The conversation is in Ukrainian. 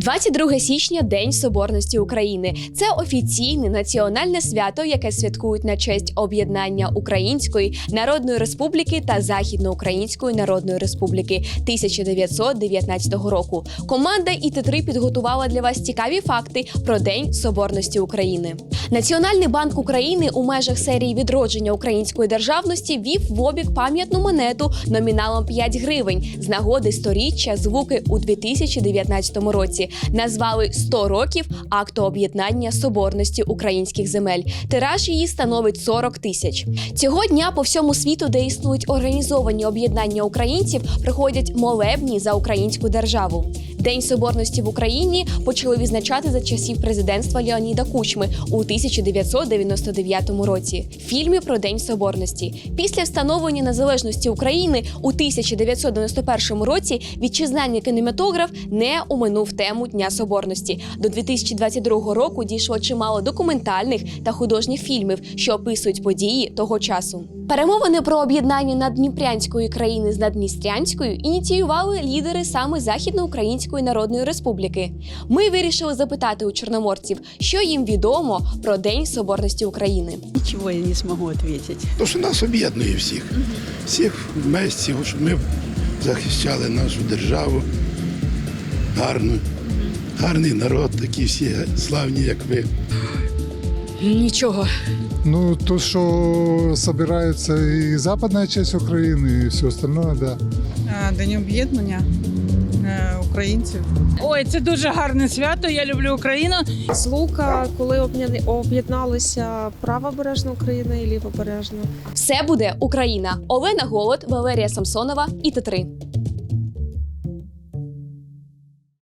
22 січня День Соборності України. Це офіційне національне свято, яке святкують на честь об'єднання Української Народної Республіки та Західноукраїнської Народної Республіки 1919 року. Команда ІТ3 підготувала для вас цікаві факти про День Соборності України. Національний банк України у межах серії відродження української державності вів в обіг пам'ятну монету номіналом 5 гривень з нагоди сторіччя звуки у 2019 році. Назвали 100 років акту об'єднання соборності українських земель. Тираж її становить 40 тисяч. Цього дня по всьому світу, де існують організовані об'єднання українців, приходять молебні за українську державу. День соборності в Україні почали відзначати за часів президентства Леоніда Кучми у 1999 році. Фільмі про День Соборності. Після встановлення незалежності України у 1991 році вітчизняний кінематограф не оминув тему Дня Соборності. До 2022 року дійшло чимало документальних та художніх фільмів, що описують події того часу. Перемовини про об'єднання наддніпрянської країни з наддністрянською ініціювали лідери саме Західноукраїнської Народної Республіки. Ми вирішили запитати у чорноморців, що їм відомо про День Соборності України. Ничего я не смогу ответить. То, що нас об'єднує всіх. Всіх вместе, щоб ми захищали нашу державу. Гарну, гарний народ, такі всі славні, як ви. Нічого. Ну, то, что собирается и западная часть Украины, и все остальное, да. Е, День об'єднання е, українців. Ой, це дуже гарне свято. Я люблю Україну. Злука, коли об'єдна- об'єдналися правобережна Україна і лівобережна. Все буде Україна. Олена Голод, Валерія Самсонова і Т3.